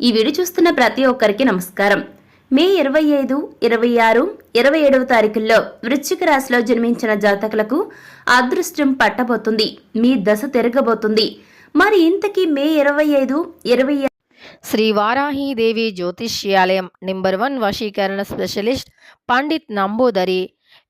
ఈ వీడియో చూస్తున్న ప్రతి ఒక్కరికి నమస్కారం. మే ఇరవై ఐదు ఇరవై ఆరు ఇరవై ఏడవ తారీఖుల్లో వృశ్చిక రాశిలో జన్మించిన జాతకులకు అదృష్టం పట్టబోతుంది. మీ దశ తిరగబోతుంది. మరి ఇంతకీ మే ఇరవై ఐదు ఇరవై శ్రీ వారాహీదేవి జ్యోతిష్యాలయం నెంబర్ వన్ వశీకరణ స్పెషలిస్ట్ పండిత్ నంబూదరి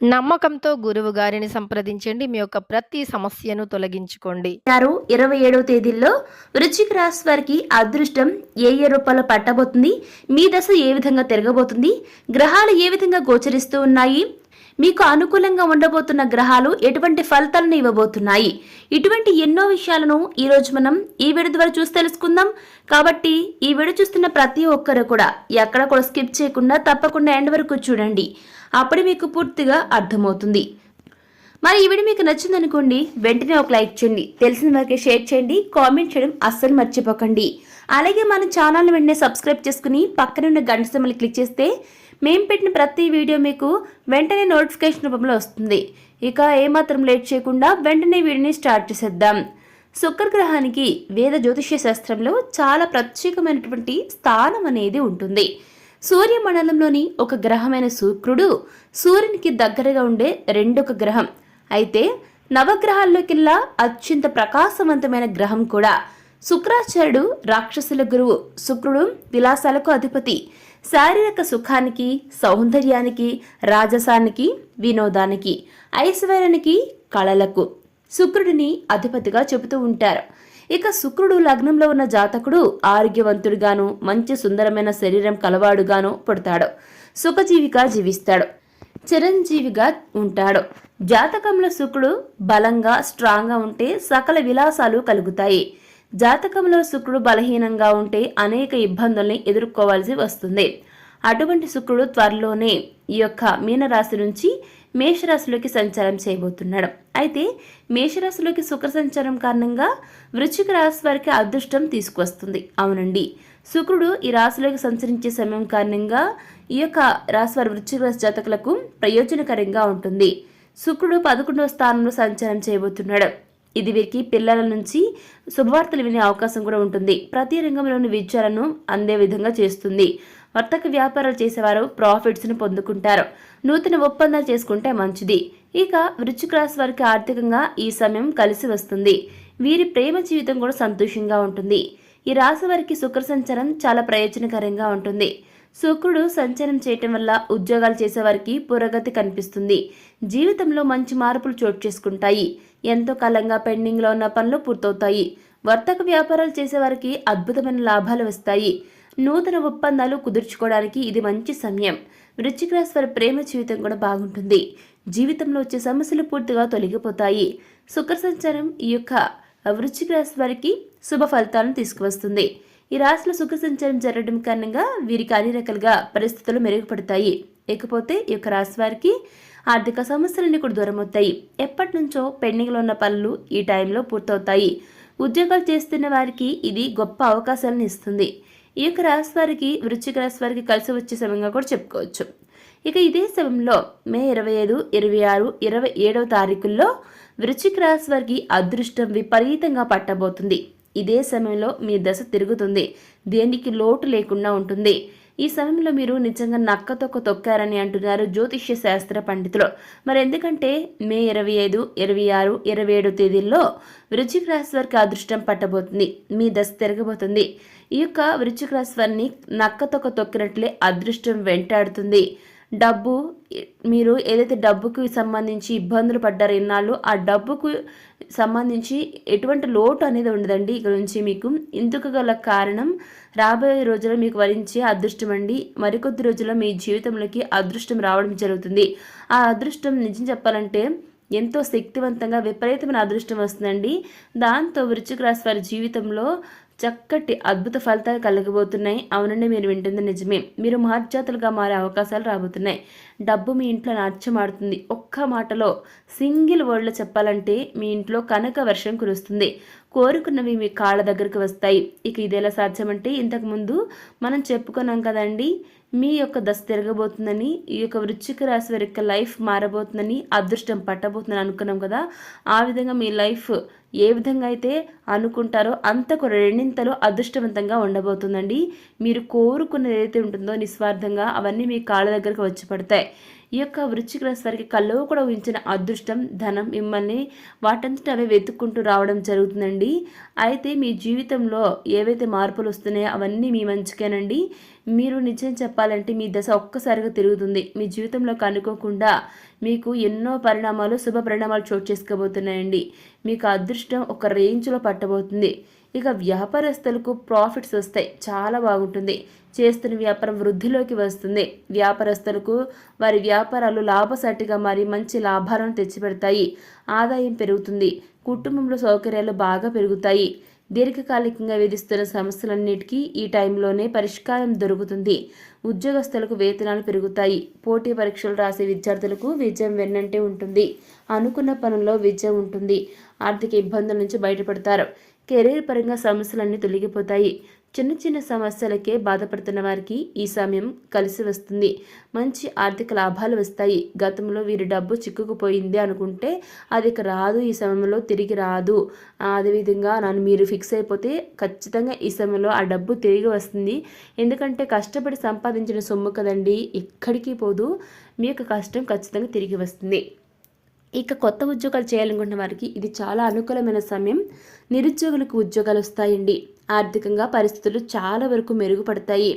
నమ్మకంతో గురువు గారిని సంప్రదించండి. మీ యొక్క ప్రతి సమస్యను తొలగించుకోండి. ఆరు ఇరవై ఏడవ తేదీల్లో వృశ్చిక రాశి వారికి అదృష్టం ఏ ఏ రూపాల్లో పట్టబోతుంది? మీ దశ ఏ విధంగా తిరగబోతుంది? గ్రహాలు ఏ విధంగా గోచరిస్తూ ఉన్నాయి? మీకు అనుకూలంగా ఉండబోతున్న గ్రహాలు ఎటువంటి ఫలితాలను ఇవ్వబోతున్నాయి? ఇటువంటి ఎన్నో విషయాలను ఈరోజు మనం ఈ వీడియో ద్వారా చూసి తెలుసుకుందాం. కాబట్టి ఈ వీడియో చూస్తున్న ప్రతి ఒక్కరు కూడా ఎక్కడ కూడా స్కిప్ చేయకుండా తప్పకుండా ఎండ్ వరకు చూడండి. అప్పుడు మీకు పూర్తిగా అర్థమవుతుంది. మరి ఈ వీడియో మీకు నచ్చిందనుకోండి వెంటనే ఒక లైక్ చేయండి. తెలిసిన వారికి షేర్ చేయండి కామెంట్ చేయడం అస్సలు మర్చిపోకండి. అలాగే మన ఛానల్ని వెంటనే సబ్స్క్రైబ్ చేసుకుని పక్కన ఉన్న గంట సింబల్ క్లిక్ చేస్తే మేము పెట్టిన ప్రతి వీడియో మీకు వెంటనే నోటిఫికేషన్ రూపంలో వస్తుంది. ఇక ఏమాత్రం లేట్ చేయకుండా వెంటనే వీడియోని స్టార్ట్ చేసేద్దాం. శుక్రగ్రహానికి వేద జ్యోతిష్య శాస్త్రంలో చాలా ప్రత్యేకమైనటువంటి స్థానం అనేది ఉంటుంది. సూర్యమండలంలోని ఒక గ్రహమైన శుక్రుడు సూర్యునికి దగ్గరగా ఉండే రెండొక గ్రహం. అయితే నవగ్రహాల్లోకెల్లా అత్యంత ప్రకాశవంతమైన గ్రహం కూడా శుక్రాచార్యుడు రాక్షసుల గురువు శుక్రుడు విలాసాలకు అధిపతి. శారీరక సుఖానికి సౌందర్యానికి రాజసానికి వినోదానికి ఐశ్వర్యానికి కళలకు శుక్రుడిని అధిపతిగా చెబుతూ ఉంటారు. ఇక శుక్రుడు లగ్నంలో ఉన్న జాతకుడు ఆరోగ్యవంతుడుగాను మంచి సుందరమైన శరీరం కలవాడుగాను పుడతాడు. సుఖజీవిగా జీవిస్తాడు. చిరంజీవిగా ఉంటాడు. జాతకంలో శుక్రుడు బలంగా స్ట్రాంగ్గా ఉంటే సకల విలాసాలు కలుగుతాయి. జాతకంలో శుక్రుడు బలహీనంగా ఉంటే అనేక ఇబ్బందుల్ని ఎదుర్కోవాల్సి వస్తుంది. అటువంటి శుక్రుడు త్వరలోనే ఈ యొక్క మీనరాశి నుంచి మేషరాశిలోకి సంచారం చేయబోతున్నాడు. అయితే మేషరాశిలోకి శుక్ర సంచారం కారణంగా వృశ్చిక రాశి వారికి అదృష్టం తీసుకువస్తుంది. అవునండి. శుక్రుడు ఈ రాశిలోకి సంచరించే సమయం కారణంగా ఈ యొక్క రాశి వారి వృశ్చిక రాశి జాతకులకు ప్రయోజనకరంగా ఉంటుంది. శుక్రుడు పదకొండవ స్థానంలో సంచారం చేయబోతున్నాడు. ఇది వీరికి పిల్లల నుంచి శుభవార్తలు వినే అవకాశం కూడా ఉంటుంది. ప్రతి రంగంలోని విద్యలను అందే విధంగా చేస్తుంది. వర్తక వ్యాపారాలు చేసేవారు ప్రాఫిట్స్ని పొందుకుంటారు. నూతన ఒప్పందాలు చేసుకుంటే మంచిది. ఇక వృశ్చిక రాశి వారికి ఆర్థికంగా ఈ సమయం కలిసి వస్తుంది. వీరి ప్రేమ జీవితం కూడా సంతోషంగా ఉంటుంది. ఈ రాశి వారికి శుక్ర సంచారం చాలా ప్రయోజనకరంగా ఉంటుంది. శుక్రుడు సంచారం చేయటం వల్ల ఉద్యోగాలు చేసేవారికి పురోగతి కనిపిస్తుంది. జీవితంలో మంచి మార్పులు చోటు చేసుకుంటాయి. ఎంతో కాలంగా పెండింగ్లో ఉన్న పనులు పూర్తవుతాయి. వర్తక వ్యాపారాలు చేసేవారికి అద్భుతమైన లాభాలు వస్తాయి. నూతన ఒప్పందాలు కుదుర్చుకోవడానికి ఇది మంచి సమయం. వృశ్చిక రాశి వారి ప్రేమ జీవితం కూడా బాగుంటుంది. జీవితంలో వచ్చే సమస్యలు పూర్తిగా తొలగిపోతాయి. శుక్ర సంచారం ఈ యొక్క వృశ్చిక రాశి వారికి శుభ ఫలితాలను తీసుకువస్తుంది. ఈ రాశిలో శుక్ర సంచారం జరగడం కారణంగా వీరికి అన్ని రకాలుగా పరిస్థితులు మెరుగుపడతాయి. ఇకపోతే ఈ యొక్క రాశి వారికి ఆర్థిక సమస్యలన్నీ కూడా దూరమవుతాయి ఎప్పటి నుంచో పెండింగ్లో ఉన్న పనులు ఈ టైంలో పూర్తవుతాయి. ఉద్యోగాలు చేస్తున్న వారికి ఇది గొప్ప అవకాశాలను ఇస్తుంది. ఈ యొక్క రాశి వారికి వృశ్చిక రాశి వారికి కలిసి వచ్చే సమయంగా కూడా చెప్పుకోవచ్చు. ఇక ఇదే సమయంలో మే ఇరవై ఐదు ఇరవై ఆరు ఇరవై ఏడవ తారీఖుల్లో వృశ్చిక రాశి వారికి అదృష్టం విపరీతంగా పట్టబోతుంది. ఇదే సమయంలో మీ దశ తిరుగుతుంది. దేనికి లోటు లేకుండా ఉంటుంది. ఈ సమయంలో మీరు నిజంగా నక్క తొక్క తొక్కారని అంటున్నారు జ్యోతిష్య శాస్త్ర పండితులు. మరి ఎందుకంటే మే ఇరవై ఐదు ఇరవై ఆరు ఇరవై ఏడు తేదీల్లో వృశ్చిక రాశి వారికి అదృష్టం పట్టబోతుంది. మీ దశ తిరగబోతుంది. ఈ యొక్క వృశ్చిక రాశి వారిని నక్క తొక్క తొక్కినట్లే అదృష్టం వెంటాడుతుంది. డబ్బు మీరు ఏదైతే డబ్బుకు సంబంధించి ఇబ్బందులు పడ్డారో ఇన్నాళ్ళు ఆ డబ్బుకు సంబంధించి ఎటువంటి లోటు అనేది ఉండదండి. ఇక నుంచి మీకు ఇందుకు గల కారణం రాబోయే రోజుల్లో మీకు వరించే అదృష్టం అండి. మరికొద్ది రోజుల్లో మీ జీవితంలోకి అదృష్టం రావడం జరుగుతుంది. ఆ అదృష్టం నిజం చెప్పాలంటే ఎంతో శక్తివంతంగా విపరీతమైన అదృష్టం వస్తుందండి. దాంతో వృశ్చిక రాశి వారి జీవితంలో చక్కటి అద్భుత ఫలితాలు కలగబోతున్నాయి. అవునండి మీరు వింటుంది నిజమే. మీరు మహర్జాతులుగా మారే అవకాశాలు రాబోతున్నాయి. డబ్బు మీ ఇంట్లో నాట్యమాడుతుంది ఒక్క మాటలో సింగిల్ వర్డ్లో చెప్పాలంటే మీ ఇంట్లో కనక వర్షం కురుస్తుంది. కోరుకున్నవి మీ కాళ్ళ దగ్గరికి వస్తాయి. ఇక ఇదేలా సాధ్యమంటే ఇంతకుముందు మనం చెప్పుకున్నాం కదండి మీ యొక్క దశ తిరగబోతుందని ఈ యొక్క వృశ్చిక రాశి వారి యొక్క లైఫ్ మారబోతుందని అదృష్టం పట్టబోతుందని అనుకున్నాం కదా. ఆ విధంగా మీ లైఫ్ ఏ విధంగా అయితే అనుకుంటారో అంతకు రెండింతలో అదృష్టవంతంగా ఉండబోతుందండి. మీరు కోరుకున్నది ఏదైతే ఉంటుందో నిస్వార్థంగా అవన్నీ మీ కాళ్ళ దగ్గరకు వచ్చి పడతాయి. ఈ యొక్క వృశ్చిక రాశి వారికి కళ్ళు కూడా ఊహించిన అదృష్టం ధనం మిమ్మల్ని వాటంతట అవే వెతుక్కుంటూ రావడం జరుగుతుందండి. అయితే మీ జీవితంలో ఏవైతే మార్పులు వస్తున్నాయో అవన్నీ మీ మంచికేనండి. మీరు నిజం చెప్పాలంటే మీ దశ ఒక్కసారిగా తిరుగుతుంది. మీ జీవితంలోకి అనుకోకుండా మీకు ఎన్నో పరిణామాలు శుభ పరిణామాలు చోటు చేసుకోబోతున్నాయండి. మీకు అదృష్టం ఒక రేంజ్లో పట్టబోతుంది. ఇక వ్యాపారస్తులకు ప్రాఫిట్స్ వస్తాయి. చాలా బాగుంటుంది. చేస్తున్న వ్యాపారం వృద్ధిలోకి వస్తుంది. వ్యాపారస్తులకు వారి వ్యాపారాలు లాభసాటిగా మారి మంచి లాభాలను తెచ్చిపెడతాయి. ఆదాయం పెరుగుతుంది. కుటుంబంలో సౌకర్యాలు బాగా పెరుగుతాయి. దీర్ఘకాలికంగా విధిస్తున్న సమస్యలన్నిటికీ ఈ టైంలోనే పరిష్కారం దొరుకుతుంది. ఉద్యోగస్తులకు వేతనాలు పెరుగుతాయి. పోటీ పరీక్షలు రాసే విద్యార్థులకు విజయం వెన్నంటే ఉంటుంది. అనుకున్న పనుల్లో విజయం ఉంటుంది. ఆర్థిక ఇబ్బందుల నుంచి బయటపడతారు. కెరీర్ పరంగా సమస్యలన్నీ తొలగిపోతాయి. చిన్న చిన్న సమస్యలకే బాధపడుతున్న వారికి ఈ సమయం కలిసి వస్తుంది. మంచి ఆర్థిక లాభాలు వస్తాయి. గతంలో వీరి డబ్బు చిక్కుకుపోయింది అనుకుంటే అది రాదు. ఈ సమయంలో తిరిగి రాదు. అదేవిధంగా నన్ను మీరు ఫిక్స్ అయిపోతే ఖచ్చితంగా ఈ సమయంలో ఆ డబ్బు తిరిగి వస్తుంది. ఎందుకంటే కష్టపడి సంపాదించిన సొమ్ము కదండి ఎక్కడికి పోదు. మీ యొక్క కష్టం ఖచ్చితంగా తిరిగి వస్తుంది. ఇక కొత్త ఉద్యోగాలు చేయాలనుకున్న వారికి ఇది చాలా అనుకూలమైన సమయం. నిరుద్యోగులకు ఉద్యోగాలు వస్తాయండి. ఆర్థికంగా పరిస్థితులు చాలా వరకు మెరుగుపడతాయి.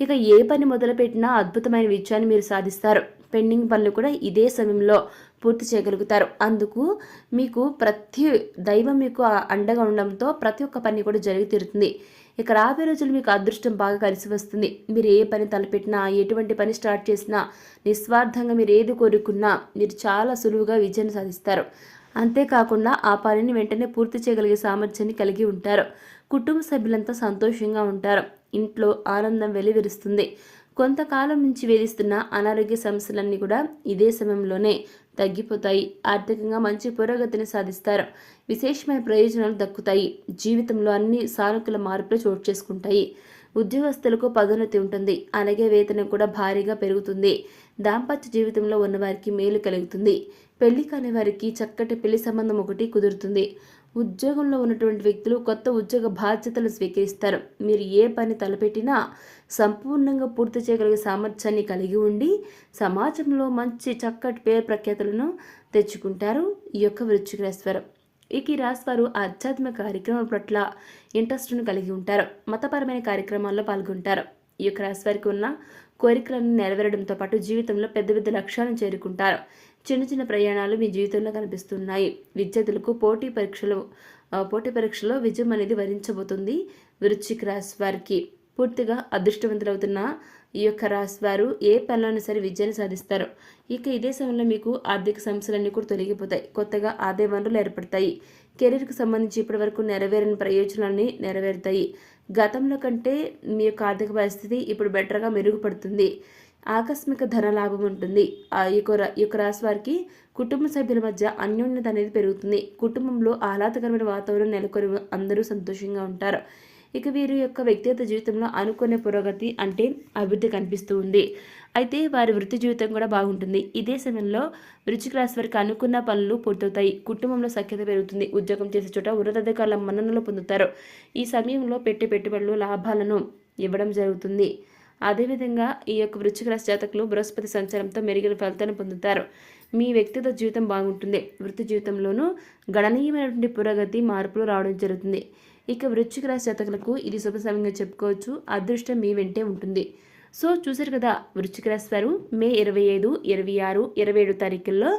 ఇక ఏ పని మొదలుపెట్టినా అద్భుతమైన విజయాన్ని మీరు సాధిస్తారు. పెండింగ్ పనులు కూడా ఇదే సమయంలో పూర్తి చేయగలుగుతారు. అందుకు మీకు ప్రతి దైవం మీకు అండగా ఉండడంతో ప్రతి ఒక్క పని కూడా జరిగి తీరుతుంది. ఇక రాబోయే రోజులు మీకు అదృష్టం బాగా కలిసి వస్తుంది. మీరు ఏ పని తలపెట్టినా ఎటువంటి పని స్టార్ట్ చేసినా నిస్వార్థంగా మీరు ఏది కోరుకున్నా మీరు చాలా సులువుగా విజయాన్ని సాధిస్తారు. అంతేకాకుండా ఆ పనిని వెంటనే పూర్తి చేయగలిగే సామర్థ్యాన్ని కలిగి ఉంటారు. కుటుంబ సభ్యులంతా సంతోషంగా ఉంటారు. ఇంట్లో ఆనందం వెలివిరుస్తుంది. కొంతకాలం నుంచి వేధిస్తున్న అనారోగ్య సమస్యలన్నీ కూడా ఇదే సమయంలోనే తగ్గిపోతాయి. ఆర్థికంగా మంచి పురోగతిని సాధిస్తారు. విశేషమైన ప్రయోజనాలు దక్కుతాయి. జీవితంలో అన్ని సానుకూల మార్పులు చోటు చేసుకుంటాయి. ఉద్యోగస్తులకు పదోన్నతి ఉంటుంది. అలాగే వేతనం కూడా భారీగా పెరుగుతుంది. దాంపత్య జీవితంలో ఉన్నవారికి మేలు కలుగుతుంది. పెళ్ళి కాని వారికి చక్కటి పెళ్ళి సంబంధం ఒకటి కుదురుతుంది. ఉద్యోగంలో ఉన్నటువంటి వ్యక్తులు కొత్త ఉద్యోగ బాధ్యతలు స్వీకరిస్తారు. మీరు ఏ పని తలపెట్టినా సంపూర్ణంగా పూర్తి చేయగలిగే సామర్థ్యాన్ని కలిగి ఉండి సమాజంలో మంచి చక్కటి పేరు ప్రఖ్యాతులను తెచ్చుకుంటారు ఈ యొక్క వృశ్చిక రాశివారు. ఇక ఈ రాశివారు ఆధ్యాత్మిక కార్యక్రమాల పట్ల ఇంట్రెస్ట్ను కలిగి ఉంటారు. మతపరమైన కార్యక్రమాల్లో పాల్గొంటారు. ఈ యొక్క రాశివారికి ఉన్న కోరికలను నెరవేరడంతో పాటు జీవితంలో పెద్ద పెద్ద లక్ష్యాలను చేరుకుంటారు. చిన్న చిన్న ప్రయాణాలు మీ జీవితంలో కనిపిస్తున్నాయి. విద్యార్థులకు పోటీ పరీక్షలు పోటీ పరీక్షలో విజయం అనేది వరించబోతుంది వృశ్చిక రాశి వారికి. పూర్తిగా అదృష్టవంతులవుతున్న ఈ యొక్క రాశి వారు ఏ పనిలోనూ సరే విజయాన్ని సాధిస్తారు. ఇక ఇదే సమయంలో మీకు ఆర్థిక సమస్యలన్నీ కూడా తొలగిపోతాయి. కొత్తగా ఆదాయ వనరులు ఏర్పడతాయి. కెరీర్కి సంబంధించి ఇప్పటివరకు నెరవేరని ప్రయోజనాన్ని నెరవేరుతాయి. గతంలో కంటే మీ యొక్క ఆర్థిక పరిస్థితి ఇప్పుడు బెటర్గా మెరుగుపడుతుంది. ఆకస్మిక ధన లాభం ఉంటుంది. ఆ యొక్క రా- యొక్క రాశి వారికి కుటుంబ సభ్యుల మధ్య అన్యోన్యత అనేది పెరుగుతుంది. కుటుంబంలో ఆహ్లాదకరమైన వాతావరణం నెలకొని అందరూ సంతోషంగా ఉంటారు. ఇక వీరి యొక్క వ్యక్తిగత జీవితంలో అనుకునే పురోగతి అంటే అభివృద్ధి కనిపిస్తూ ఉంది. అయితే వారి వృత్తి జీవితం కూడా బాగుంటుంది. ఇదే సమయంలో వృచ్చిక రాశి వారికి అనుకున్న పనులు పూర్తవుతాయి. కుటుంబంలో సఖ్యత పెరుగుతుంది. ఉద్యోగం చేసే చోట ఉన్నతాధికారుల మన్ననలు పొందుతారు. ఈ సమయంలో పెట్టే పెట్టుబడులు లాభాలను ఇవ్వడం జరుగుతుంది. అదేవిధంగా ఈ యొక్క వృశ్చిక రాశి జాతకులు బృహస్పతి సంచారంతో మెరుగైన ఫలితాన్ని పొందుతారు. మీ వ్యక్తిగత జీవితం బాగుంటుంది. వృత్తి జీవితంలోనూ గణనీయమైనటువంటి పురోగతి మార్పులు రావడం జరుగుతుంది. ఇక వృశ్చిక రాశి జాతకులకు ఇది శుభ సమయంగా చెప్పుకోవచ్చు. అదృష్టం మీ వెంటే ఉంటుంది. సో చూసారు కదా వృశ్చిక రాశి వారు మే ఇరవై ఐదు ఇరవై ఆరు ఇరవై ఏడు తారీఖుల్లో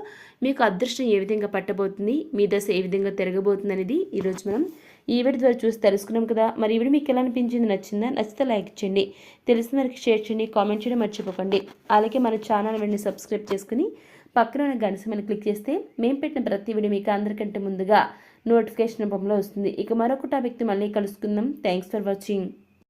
మీకు అదృష్టం ఏ విధంగా పట్టబోతుంది మీ దశ ఏ విధంగా తిరగబోతుంది అనేది ఈరోజు మనం ఈ వీడియో ద్వారా చూసి తెలుసుకున్నాం కదా. మరి ఈ వీడియో మీకు ఎలా అనిపించింది నచ్చిందా? నచ్చితే లైక్ చేయండి. తెలిసిన వారికి షేర్ చేయండి కామెంట్ చేయడం మర్చిపోకండి. అలాగే మన ఛానల్ వెంటనే సబ్స్క్రైబ్ చేసుకుని పక్కన ఉన్న గంట క్లిక్ చేస్తే మేము పెట్టిన ప్రతి వీడియో మీకు అందరికంటే ముందుగా నోటిఫికేషన్ రూపంలో వస్తుంది. ఇక మరొక టాపిక్తో మళ్ళీ కలుసుకుందాం. Thanks for watching